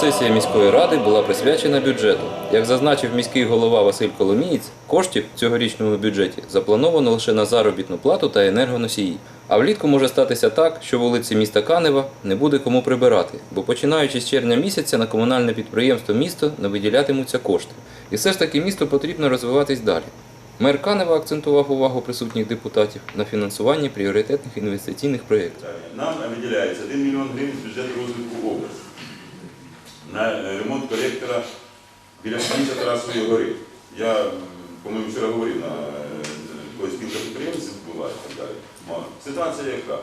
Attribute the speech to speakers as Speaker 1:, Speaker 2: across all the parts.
Speaker 1: сесія міської ради була присвячена бюджету. Як зазначив міський голова Василь Коломієць, коштів в цьогорічному бюджеті заплановано лише на заробітну плату та енергоносії. А влітку може статися так, що вулиці міста Канева не буде кому прибирати, бо починаючи з червня місяця на комунальне підприємство місто не виділятимуться кошти. І все ж таки місту потрібно розвиватись далі. Мер Канева акцентував увагу присутніх депутатів на фінансуванні пріоритетних інвестиційних проєктів.
Speaker 2: Нам виділяється 1 мільйон гривень з бюджету розвитку на ремонт колектора біля місця Тарасової гори. Я, по-моєму, вчора говорив на е, коли спілка підприємців була і так далі. Ситуація яка?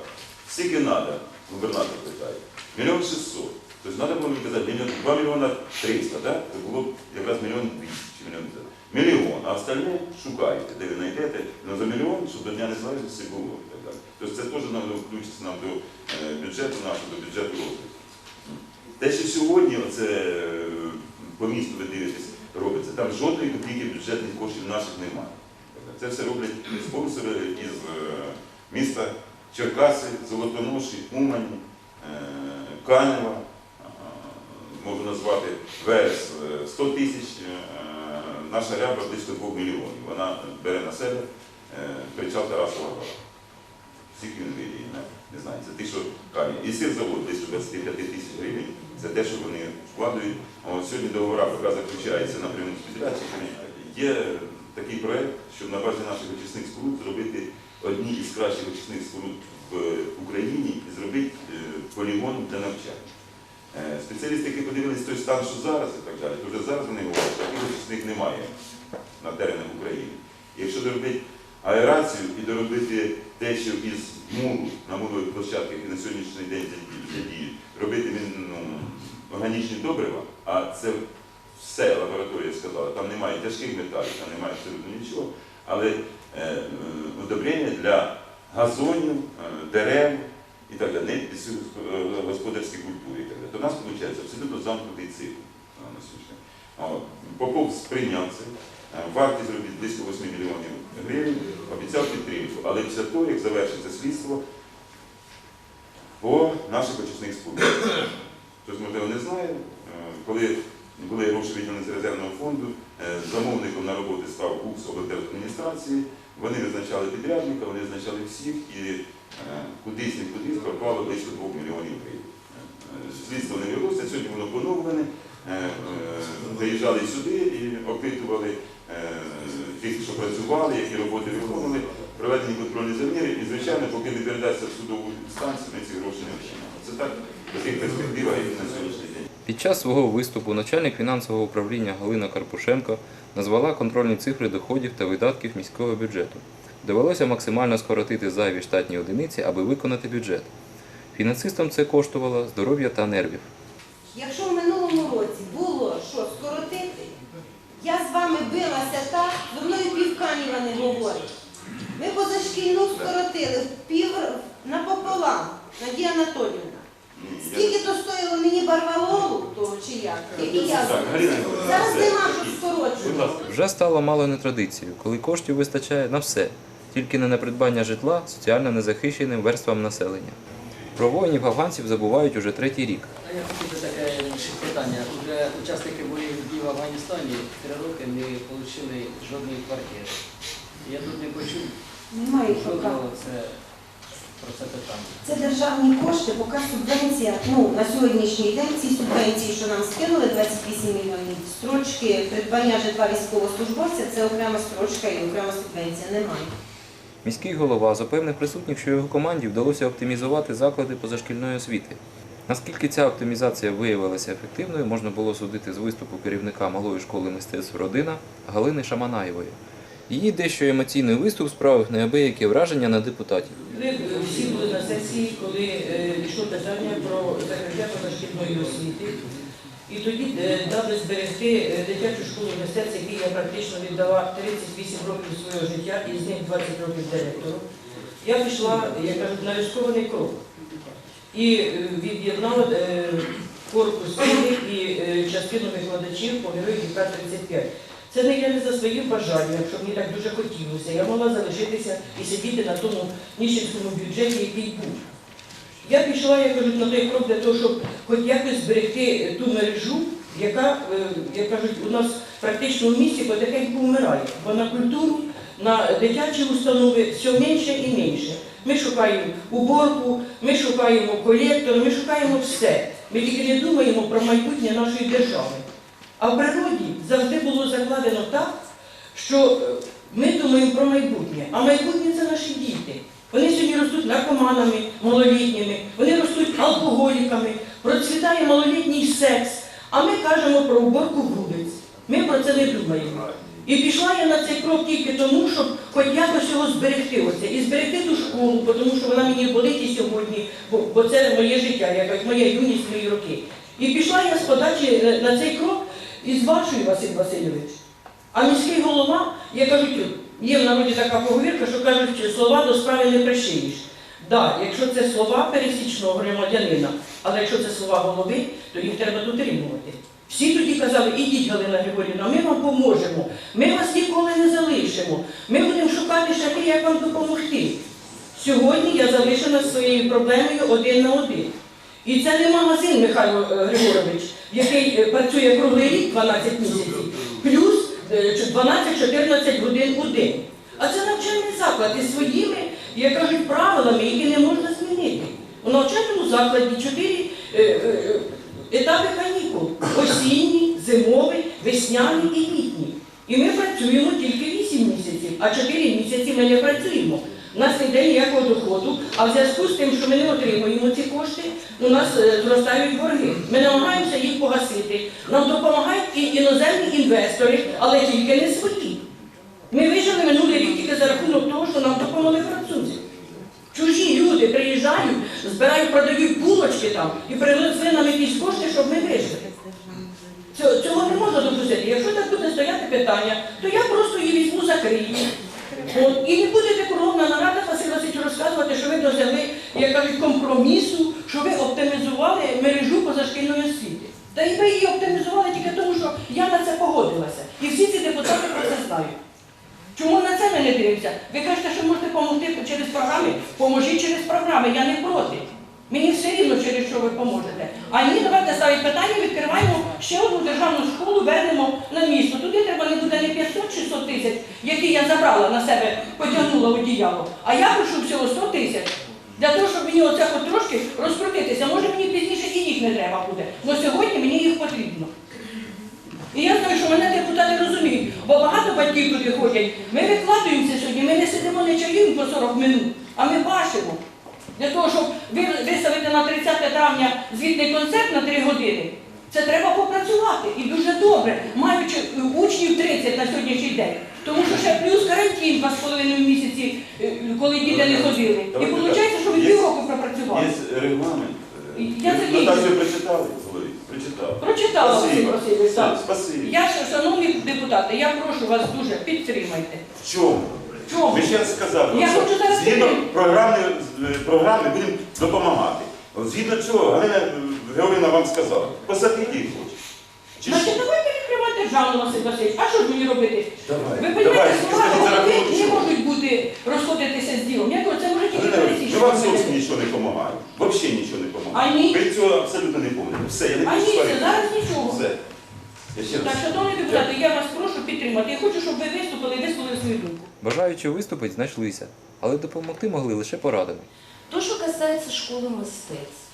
Speaker 2: Скільки треба, губернатор питає. Мільйон шістсот. Тобто треба було мені казати мільйон, 2 мільйона 300, так? Це було б якраз мільйон 200 чи мільйон 300. Мільйон, а остальне шукайте, де ви знайдете, ну за мільйон, щоб до Дня Незалежності було. Тобто це теж нам включиться нам до е, бюджету нашого, до бюджету розвитку. Те, що сьогодні оце, е, по місту ви дивитесь, робиться, там жодної копійки бюджетних коштів наших немає. Це все роблять спонсори із е, міста Черкаси, Золотоноші, Умані, е, Канева, можу назвати е, 100 тисяч, наша ряба близько 2 мільйонів. Вона бере на себе причал Тарасова гора. Не знаю, це ті, що камінь. І сирзавод близько 25 тисяч гривень, це те, що вони вкладають. От сьогодні договора якраз заключається напряму з підрядчиками. Є такий проект, щоб на базі наших очисних споруд зробити одні із кращих очисних споруд в Україні і зробити е, полігон для навчання. Е, Спеціалісти, які подивились той стан, що зараз і так далі, то вже зараз вони говорять, що таких очисних немає на теренах України. Якщо доробити аерацію і доробити те, що із муру на мурових площадках і на сьогоднішній день задіють, робити ну, органічні добрива, а це все лабораторія сказала, там немає тяжких металів, там немає абсолютно нічого, але е, е, удобрення для газонів, е, дерев і так далі, під господарські культури і так далі. То у нас виходить абсолютно замкнутий цикл е. Попов сприйняв це. Е, Вартість робить близько 8 мільйонів гривень, обіцяв підтримку. Але після того, як завершиться слідство по наших очисних спорудах. Хтось, можливо, не знає, е, коли були гроші виділені з резервного фонду, е, замовником на роботи став УКС облдержадміністрації, вони визначали підрядника, вони визначали всіх і е, кудись не кудись пропало близько 2 мільйонів гривень. Слідство не велося, сьогодні воно поновлене. Е, сюди і опитували тих, що працювали, які роботи виконували, проведені контрольні заміри, і, звичайно, поки не передасться в судову інстанцію, ми ці гроші не отримаємо. Це так, в таких перспективах, як на сьогоднішній день.
Speaker 1: Під час свого виступу начальник фінансового управління Галина Карпушенко назвала контрольні цифри доходів та видатків міського бюджету. Довелося максимально скоротити зайві штатні одиниці, аби виконати бюджет. Фінансистам це коштувало здоров'я та нервів.
Speaker 3: Якщо в минулому році було що скоротити, я з вами билася так, зо мною півканіва не говорить. Ми позашкільну скоротили пів напополам, Надія Анатоліївна. Скільки то стоїло мені барвалолу, того чи як? Тільки я Зараз нема що скорочувати.
Speaker 1: Вже стало мало не традицією, коли коштів вистачає на все, тільки не на придбання житла соціально незахищеним верствам населення. Про воїнів афганців забувають уже третій рік.
Speaker 4: А Я хотів би таке ще питання. Уже учасники дій Афганістані три роки не отримали жодної квартири. Я тут не почув
Speaker 3: Немає що
Speaker 4: жодного це, про це питання.
Speaker 3: Це державні кошти, поки субвенція, ну на сьогоднішній день ці субвенції, що нам скинули 28 мільйонів, строчки придбання житла військовослужбовця, це окрема строчка і окрема субвенція. Немає.
Speaker 1: Міський голова запевнив присутніх, що його команді вдалося оптимізувати заклади позашкільної освіти. Наскільки ця оптимізація виявилася ефективною, можна було судити з виступу керівника малої школи мистецтв Родина Галини Шаманаєвої. Її дещо емоційний виступ справив неабиякі враження на депутатів.
Speaker 5: Ви всі були на сесії, коли е, йшло питання про закриття позашкільної освіти. І тоді е, дали зберегти е, дитячу школу мистецтв, якій я практично віддала 38 років свого життя, і з них 20 років директору. Я пішла, як кажуть, на рискований крок. І е, від'єднала е, корпус сили і е, частину викладачів по герою ДК 35. Це не я не за своїм бажанням, щоб мені так дуже хотілося. Я могла залишитися і сидіти на тому ніщенському бюджеті, який був. Я пішла, я кажу, на той крок для того, щоб хоч якось зберегти ту мережу, яка, як кажуть, у нас практично в місті потихеньку вмирає. Бо на культуру, на дитячі установи все менше і менше. Ми шукаємо уборку, ми шукаємо колектор, ми шукаємо все. Ми тільки не думаємо про майбутнє нашої держави. А в природі завжди було закладено так, що е, ми думаємо про майбутнє. А майбутнє це наші діти. Вони сьогодні ростуть наркоманами, малолітніми, вони ростуть алкоголіками, процвітає малолітній секс. А ми кажемо про уборку вулиць. Ми про це не думаємо. І пішла я на цей крок тільки тому, щоб хоч якось його зберегти оце. І зберегти ту школу, тому що вона мені болить і сьогодні, бо, бо це моє життя, якась моя юність, мої роки. І пішла я з подачі е, на цей крок із вашою, Василь Васильович. А міський голова, я кажу, є в народі така поговірка, що кажуть, що слова до справи не пришиєш. Так, якщо це слова пересічного громадянина, але якщо це слова голови, то їх треба дотримувати. Всі тоді казали, ідіть, Галина Григорівна, ми вам поможемо, ми вас ніколи не залишимо, ми будемо шукати шляхи, як вам допомогти. Сьогодні я залишена своєю проблемою один на один. І це не магазин Михайло е, Григорович, який е, працює круглий рік 12 місяців, плюс е, 12-14 годин у день. А це навчальний заклад із своїми, як кажуть, правилами, які не можна змінити. У навчальному закладі чотири е, е, етапи канікул: осінній, зимовий, весняний і літній. І ми працюємо тільки 8 місяців, а 4 місяці ми не працюємо. У нас не йде ніякого доходу, а в зв'язку з тим, що ми не отримуємо ці кошти, у нас е, зростають борги. Ми намагаємося їх погасити. Нам допомагають і іноземні інвестори, але тільки не свої. Ми вижили минулий рік тільки за рахунок того, що нам допомогли французи. Чужі люди приїжджають, збирають, продають булочки там і привезли нам якісь кошти, щоб ми вижили. Цього, цього не можна допустити. Якщо так буде стояти питання, то я просто її візьму, закрию. От, і не будете кругом на нарадах Василь Васильович розказувати, що ви досягли, як кажуть, компромісу, що ви оптимізували мережу позашкільної освіти. Та і ви її оптимізували тільки тому, що я на це погодилася. І всі ці депутати про це знають. Чому на це ми не дивимося? Ви кажете, що можете допомогти через програми? Поможіть через програми, я не проти. Мені все рівно, через що ви поможете. А ні, давайте ставити питання, відкриваємо ще одну державну школу, вернемо на місто. Туди треба не буде не 500-600 тисяч, які я забрала на себе, потягнула одіяло. А я прошу всього 100 тисяч. Для того, щоб мені оце хоч трошки розкрутитися. Може мені пізніше і їх не треба буде. Але сьогодні мені їх потрібно. І я знаю, що мене депутати розуміють, бо багато батьків туди ходять. Ми викладуємося сьогодні, ми не сидимо не чаюємо по 40 минут, а ми бачимо. Для того, щоб ви- виставити на 30 травня звітний концерт на 3 години, це треба попрацювати. І дуже добре, маючи е, учнів 30 на сьогоднішній день. Тому що ще плюс карантин 2,5 місяці, е, коли діти не ходили. І виходить, що ви півроку пропрацювали.
Speaker 2: Є регламент.
Speaker 5: Я закінчую.
Speaker 2: Наталію прочитали? Прочитав.
Speaker 5: Прочитала Василь. Васильович. Я, шановні депутати, я прошу вас дуже, підтримайте.
Speaker 2: В чому?
Speaker 5: Чому?
Speaker 2: Ви ще раз сказали,
Speaker 5: Я
Speaker 2: що
Speaker 5: хочу зараз
Speaker 2: згідно програми, е, програми будемо допомагати. Згідно чого, Галина Георгіївна вам сказала, посадіть їх хоч. Чи
Speaker 5: Значить, давайте відкривати державну Василь Васильович. А що ж мені робити?
Speaker 2: Давай,
Speaker 5: Ви
Speaker 2: давай,
Speaker 5: розумієте,
Speaker 2: тільки
Speaker 5: слова
Speaker 2: скажіть
Speaker 5: голови не
Speaker 2: чого.
Speaker 5: можуть бути розходитися з ділом. Як це може тільки
Speaker 2: Галина Георгіївна,
Speaker 5: пересічні.
Speaker 2: вам зовсім
Speaker 5: робити.
Speaker 2: нічого не допомагає. Взагалі нічого не допомагає.
Speaker 5: А ні?
Speaker 2: Ви цього абсолютно не пам'ятаєте. Все, я не
Speaker 5: А
Speaker 2: буду
Speaker 5: ні, це зараз нічого.
Speaker 2: Все. Я ще раз.
Speaker 5: Так, шановні депутати, я вас прошу підтримати. Я хочу, щоб ви виступили і висловили свою думку.
Speaker 1: Бажаючи виступити знайшлися, але допомогти могли лише порадами.
Speaker 6: То, что касается школы мистецтв.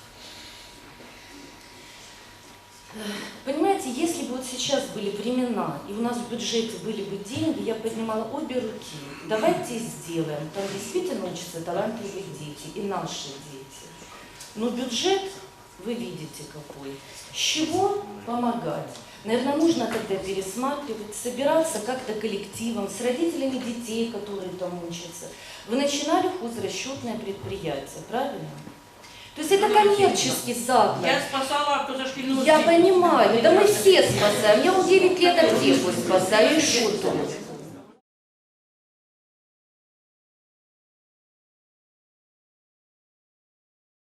Speaker 6: Понимаете, если бы вот сейчас были времена, и у нас в бюджете были бы деньги, я поднимала обе руки. Давайте сделаем. Там действительно учатся талантливые дети, и наши дети. Но бюджет, вы видите какой. С чего помогать? Наверное, нужно тогда пересматривать, собираться как-то коллективом, с родителями детей, которые там учатся. Вы начинали хозрасчетное предприятие, правильно? То есть это коммерческий заклад.
Speaker 5: Я спасала позашкільну
Speaker 6: Я
Speaker 5: освіту.
Speaker 6: понимаю, да мы все спасаем. Я уже 9 лет аптеку спасаю, и тут?